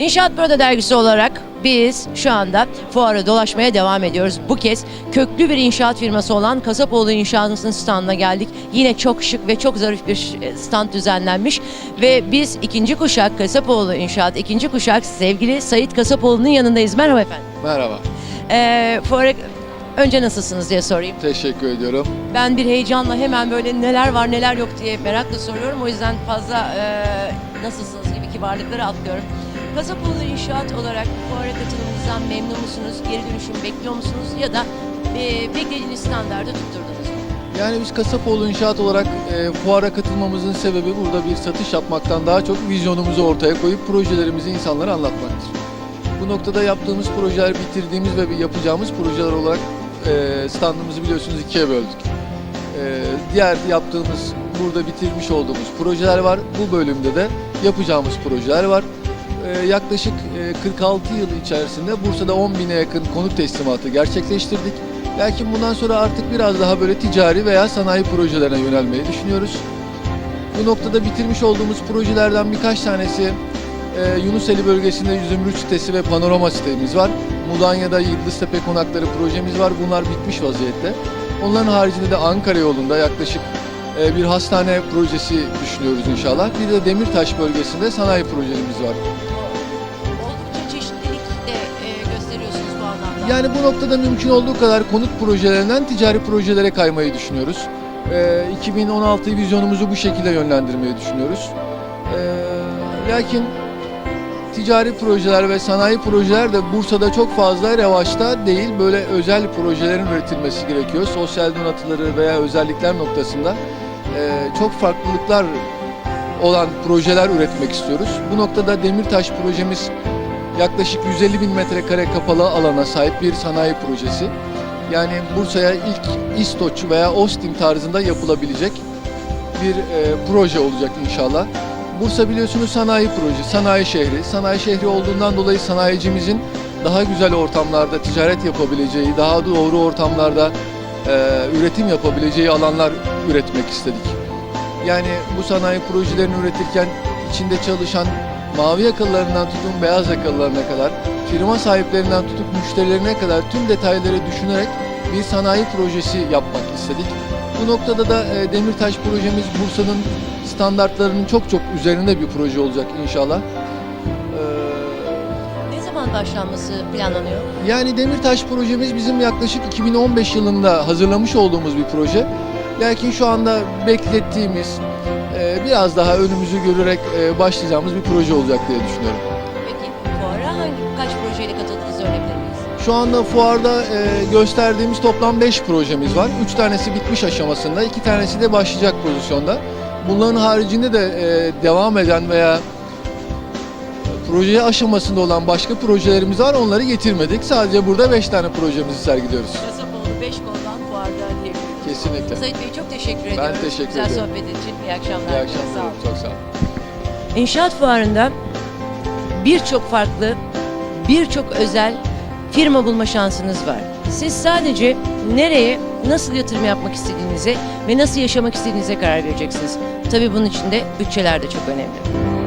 İnşaat Burada dergisi olarak biz şu anda fuarı dolaşmaya devam ediyoruz. Bu kez köklü bir inşaat firması olan Kasapoğlu İnşaat'ın standına geldik. Yine çok şık ve çok zarif bir stand düzenlenmiş. Ve biz ikinci kuşak Kasapoğlu İnşaat, ikinci kuşak sevgili Sayit Kasapoğlu'nun yanındayız. Merhaba efendim. Merhaba, Ee, fuara önce nasılsınız diye sorayım. teşekkür ediyorum. Ben bir heyecanla hemen böyle neler var neler yok diye merakla soruyorum. O yüzden fazla e, nasılsınız gibi kibarlıkları atlıyorum. Kasapoğlu İnşaat olarak fuara katılımınızdan memnun musunuz? Geri dönüşüm bekliyor musunuz? Ya da e, beklediğiniz standardı tutturdunuz mu? Yani biz Kasapoğlu İnşaat olarak e, fuara katılmamızın sebebi burada bir satış yapmaktan daha çok vizyonumuzu ortaya koyup projelerimizi insanlara anlatmaktır. Bu noktada yaptığımız projeler, bitirdiğimiz ve yapacağımız projeler olarak e, standımızı biliyorsunuz ikiye böldük. E, diğer yaptığımız, burada bitirmiş olduğumuz projeler var. Bu bölümde de yapacağımız projeler var. E, yaklaşık e, 46 yıl içerisinde Bursa'da 10 bine yakın konut teslimatı gerçekleştirdik. Lakin bundan sonra artık biraz daha böyle ticari veya sanayi projelerine yönelmeyi düşünüyoruz. Bu noktada bitirmiş olduğumuz projelerden birkaç tanesi e, Yunuseli bölgesinde Zümrüt sitesi ve panorama sitemiz var. Mudanya'da Yıldıztepe konakları projemiz var. Bunlar bitmiş vaziyette. Onların haricinde de Ankara yolunda yaklaşık e, bir hastane projesi düşünüyoruz inşallah. Bir de Demirtaş bölgesinde sanayi projelerimiz var. Yani bu noktada mümkün olduğu kadar konut projelerinden ticari projelere kaymayı düşünüyoruz. Ee, 2016 vizyonumuzu bu şekilde yönlendirmeyi düşünüyoruz. Ee, lakin ticari projeler ve sanayi projeler de Bursa'da çok fazla revaçta değil. Böyle özel projelerin üretilmesi gerekiyor. Sosyal donatıları veya özellikler noktasında e, çok farklılıklar olan projeler üretmek istiyoruz. Bu noktada Demirtaş projemiz yaklaşık 150 bin metrekare kapalı alana sahip bir sanayi projesi. Yani Bursa'ya ilk İstoç veya Ostim tarzında yapılabilecek bir e, proje olacak inşallah. Bursa biliyorsunuz sanayi projesi, sanayi şehri. Sanayi şehri olduğundan dolayı sanayicimizin daha güzel ortamlarda ticaret yapabileceği, daha doğru ortamlarda e, üretim yapabileceği alanlar üretmek istedik. Yani bu sanayi projelerini üretirken içinde çalışan mavi yakalılarından tutun beyaz yakalılarına kadar, firma sahiplerinden tutup müşterilerine kadar tüm detayları düşünerek bir sanayi projesi yapmak istedik. Bu noktada da e, Demirtaş projemiz Bursa'nın standartlarının çok çok üzerinde bir proje olacak inşallah. Ee, Ne zaman başlanması planlanıyor? yani Demirtaş projemiz bizim yaklaşık 2015 yılında hazırlamış olduğumuz bir proje. Lakin şu anda beklettiğimiz, e, biraz daha önümüzü görerek e, başlayacağımız bir proje olacak diye düşünüyorum. Peki fuara hangi kaç projeyle katıldığınızı öğrenebilir miyiz? Şu anda fuarda e, gösterdiğimiz toplam 5 projemiz var. 3 tanesi bitmiş aşamasında, 2 tanesi de başlayacak pozisyonda. Bunların haricinde de e, devam eden veya proje aşamasında olan başka projelerimiz var. Onları getirmedik. Sadece burada 5 tane projemizi sergiliyoruz. Kasapoğlu 5 koldan fuarda diyebiliriz. Kesinlikle. Sayit Bey çok teşekkür ediyorum. teşekkür Güzel ediyorum. sohbet için. İyi akşamlar. İyi akşamlar. Sağ olun. Çok sağ olun. İnşaat fuarında birçok farklı, birçok özel firma bulma şansınız var. Siz sadece nereye, nasıl yatırım yapmak istediğinize ve nasıl yaşamak istediğinize karar vereceksiniz. Tabii bunun için de bütçeler de çok önemli.